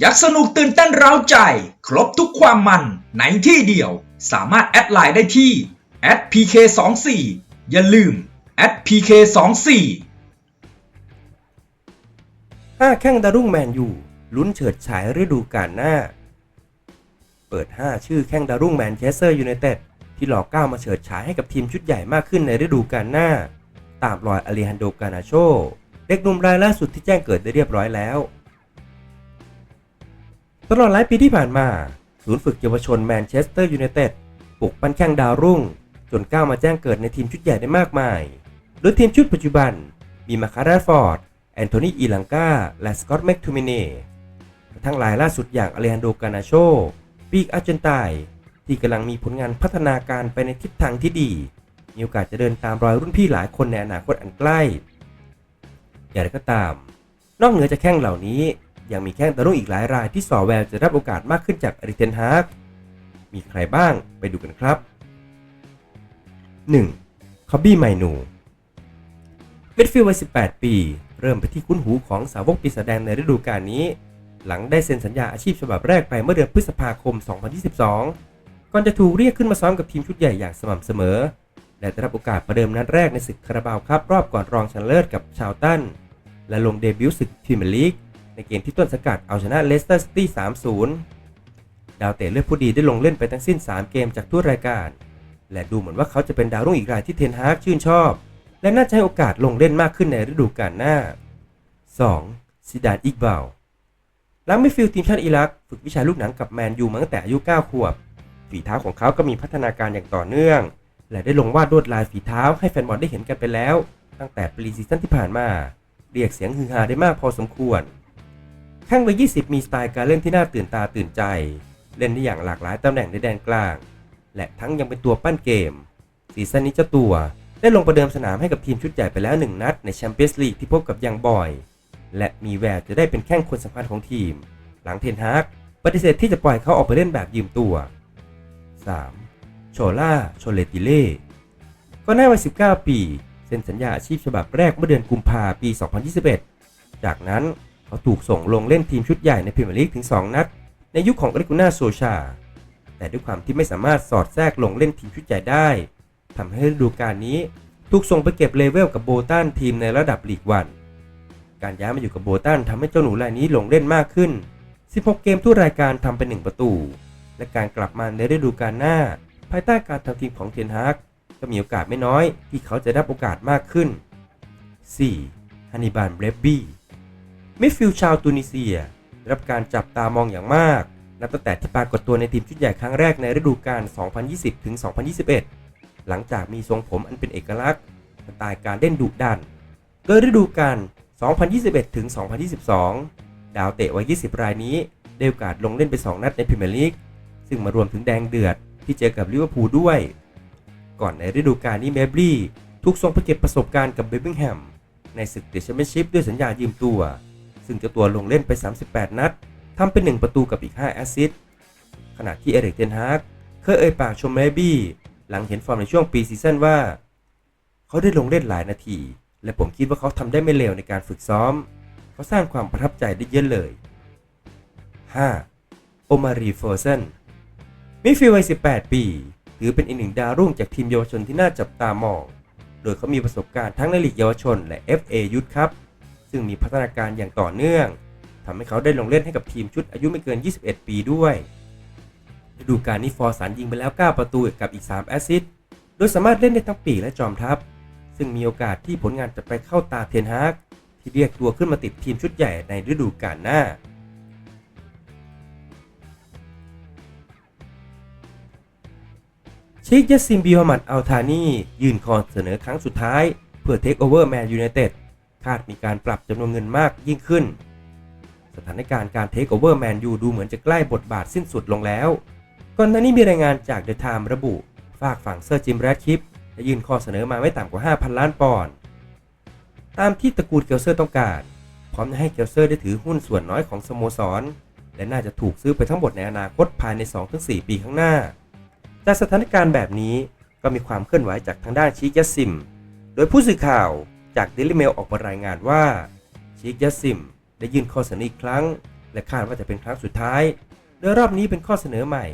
อยากสนุกตื่นเต้นเร้าใจ ครบทุกความมันในที่เดียว สามารถแอดไลน์ได้ที่ @pk24 อย่าลืม @pk24 5แข้งดารุ่งแมนยูลุ้นเฉิดฉายฤดูกาลหน้า เปิด 5 ชื่อแข้งดารุ่งแมนเชสเตอร์ยูไนเต็ดที่หลอกก้าวมาเฉิดฉายให้กับทีมชุดใหญ่มากขึ้นในฤดูกาลหน้า ตามรอยอเลฮันโดกานาโชเด็กหนุ่มรายล่าสุดที่แจ้งเกิดได้เรียบร้อยแล้ว ตลอดหลายปีที่ผ่านมา ศูนย์ฝึกเยาวชนแมนเชสเตอร์ยูไนเต็ดปลุกปั้นแข้งดาวรุ่ง จนก้าวมาแจ้งเกิดในทีมชุดใหญ่ได้มากมาย โดยทีมชุดปัจจุบัน มีมาคาราฟอร์ด แอนโทนีอีลังกา และสกอตต์แมคทูมิเน่ทั้งรายล่าสุดอย่างอเลฮันโดกานาโช ปีกอาร์เจนไตน์ที่กำลังมีผลงานพัฒนาการไปในทิศทางที่ดี มีโอกาสจะเดินตามรอยรุ่นพี่หลายคนในอนาคตอันใกล้ อย่างไรก็ตาม นอกเหนือจากแข้งเหล่านี้ ยังมีแข้งดาวรุ่งอีกหลายรายที่สอแววจะรับโอกาสมากขึ้นจากอริเทนฮาร์กมีใครบ้างไปดูกันครับ 1. คอบบี้ไมนูมิดฟิลด์วัย 18 ปี เริ่มไปที่คุ้นหูของสาวกปีศาจแดงในฤดูกาลนี้ หลังได้เซ็นสัญญาอาชีพฉบับแรกไปเมื่อเดือนพฤษภาคม 2022 ก่อนจะถูกเรียกขึ้นมาซ้อมกับทีมชุดใหญ่อย่างสม่ำเสมอ และได้รับโอกาสประเดิมนัดแรกในศึกคาราบาวครับรอบก่อนรองชนะเลิศกับชาวตันและลงเดบิวต์ศึกพรีเมียร์ลีก ในเกมที่ต้นสกัดเอาชนะเลสเตอร์ซิตี้ 3-0 ดาวเตะเลือดผู้ดีได้ลงเล่นไปทั้งสิ้น 3 เกมจากทั่วรายการ และดูเหมือนว่าเขาจะเป็นดาวรุ่งอีกรายที่เทนฮากชื่นชอบ และน่าจะให้โอกาสลงเล่นมากขึ้นในฤดูกาลหน้า 2. ซิดานอิกบาลลังมิฟิลทีมชาติอิรักฝึกวิชาลูกหนังกับแมนยูมาตั้งแต่อายุ 9 ขวบ ฝีเท้าของเขาก็มีพัฒนาการอย่างต่อเนื่อง และได้ลงวาดลวดลายฝีเท้าให้แฟนบอลได้เห็นกันไปแล้ว ตั้งแต่ปรีซีซั่นที่ผ่านมา เรียกเสียงฮือฮาได้มากพอสมควร ข้างวัย20 มีสไตล์การเล่นที่น่าตื่นตาตื่นใจ เล่นได้อย่างหลากหลายตำแหน่งในแดนกลาง และทั้งยังเป็นตัวปั้นเกม ซีซั่นนี้เจ้าตัวได้ลงประเดิมสนามให้กับทีมชุดใหญ่ไปแล้วหนึ่งนัดในแชมเปี้ยนส์ลีกที่พบกับยังบอย และมีแววจะได้เป็นแข้งคนสำคัญของทีม หลังเทนฮากปฏิเสธที่จะปล่อยเขาออกไปเล่นแบบยืมตัว 3. โชล่าโชเลติเล่ก็น่าวัย 19 ปี เซ็นสัญญาอาชีพฉบับแรกเมื่อเดือนกุมภาปี 2021 จากนั้น เขาถูกส่งลงเล่นทีมชุดใหญ่ในพรีเมียร์ลีกถึง 2 นัด ในยุคของอริกุน่าโซชา แต่ด้วยความที่ไม่สามารถสอดแทรกลงเล่นทีมชุดใหญ่ได้ทำให้ฤดูกาลนี้ถูกส่งไปเก็บเลเวลกับโบตันทีมในระดับลีกวันการย้ายมาอยู่กับโบตันทำให้เจ้าหนูรายนี้ลงเล่นมากขึ้น 16 เกมทุกรายการทำไป 1 ประตู และการกลับมาในฤดูกาลหน้า ภายใต้การทำทีมของเทนฮากก็มีโอกาสไม่น้อยที่เขาจะได้โอกาสมากขึ้น 4. ฮันนิบาลเบรบบี้ มิดฟิลด์ชาวตูนิเซียได้รับการจับตามองอย่างมาก นับตั้งแต่ที่ปรากฏตัวในทีมชุดใหญ่ครั้งแรกในฤดูกาล 2020ถึง2021 หลังจากมีทรงผมอันเป็นเอกลักษณ์สไตล์การเล่นดุดัน โดยฤดูกาล 2021ถึง2022 ดาวเตะวัย 20 รายนี้ได้โอกาสลงเล่นไป 2 นัดในพรีเมียร์ลีก ซึ่งมารวมถึงแดงเดือดที่เจอกับลิเวอร์พูลด้วย ก่อนในฤดูกาลนี้เมบลี่ถูกส่งไปเก็บประสบการณ์กับเบมิงแฮมในศึกเดอะแชมเปี้ยนชิพด้วยสัญญายืมตัว ซึ่งเจ้าตัวลงเล่นไป 38 นัดทำเป็น1ประตูกับอีก 5 แอสซิสต์ขณะที่เอริกเทนฮากเคยเอ่ยปากชมเมบี้หลังเห็นฟอร์มในช่วงปีซีซั่นว่า เขาได้ลงเล่นหลายนาที และผมคิดว่าเขาทำได้ไม่เลวในการฝึกซ้อม เขาสร้างความประทับใจได้เยอะเลย 5. โอมารีโฟอร์เซนมิฟิลวัย 18 ปี ถือเป็นอีกหนึ่งดาวรุ่งจากทีมเยาวชนที่น่าจับตามอง โดยเขามีประสบการณ์ทั้งในลีกเยาวชนและ FA ยุทธครับ ซึ่งมีพัฒนาการอย่างต่อเนื่องทำให้เขาได้ลงเล่นให้กับทีมชุดอายุไม่เกิน 21 ปีด้วยฤดูกาลนี้ฟอร์สันยิงไปแล้ว 9 ประตูกับอีก 3 แอสซิสต์โดยสามารถเล่นได้ทั้งปีและจอมทัพ ซึ่งมีโอกาสที่ผลงานจะไปเข้าตาเทนฮากที่เรียกตัวขึ้นมาติดทีมชุดใหญ่ในฤดูกาลหน้าเชคยัสซิมบิโอมัดอัลทานี ยื่นคอเสนอครั้งสุดท้าย เพื่อเทคโอเวอร์แมนยูไนเต็ด คาดมีการปรับจำนวนเงินมากยิ่งขึ้น สถานการณ์การเทคโอเวอร์แมนยูดูเหมือนจะใกล้บทบาทสิ้นสุดลงแล้ว ก่อนหน้านี้มีรายงานจากเดอะไทม์ระบุ ฝากฝั่งเซอร์จิมแรดคิปได้ยื่นข้อเสนอมาไม่ต่ำกว่า 5,000 ล้านปอนด์ตามที่ตระกูลเกลเซอร์ต้องการ พร้อมจะให้เกลเซอร์ได้ถือหุ้นส่วนน้อยของสโมสร และน่าจะถูกซื้อไปทั้งหมดในอนาคตภายใน 2-4 ปีข้างหน้า จากสถานการณ์แบบนี้ก็มีความเคลื่อนไหวจากทางด้านชิกยัสซิม โดยผู้สื่อข่าว จาก Daily Mail ออกมารายงานว่าชีกยัสซิมได้ยื่นข้อเสนออีกครั้ง และคาดว่าจะเป็นครั้งสุดท้าย โดยรอบนี้เป็นข้อเสนอใหม่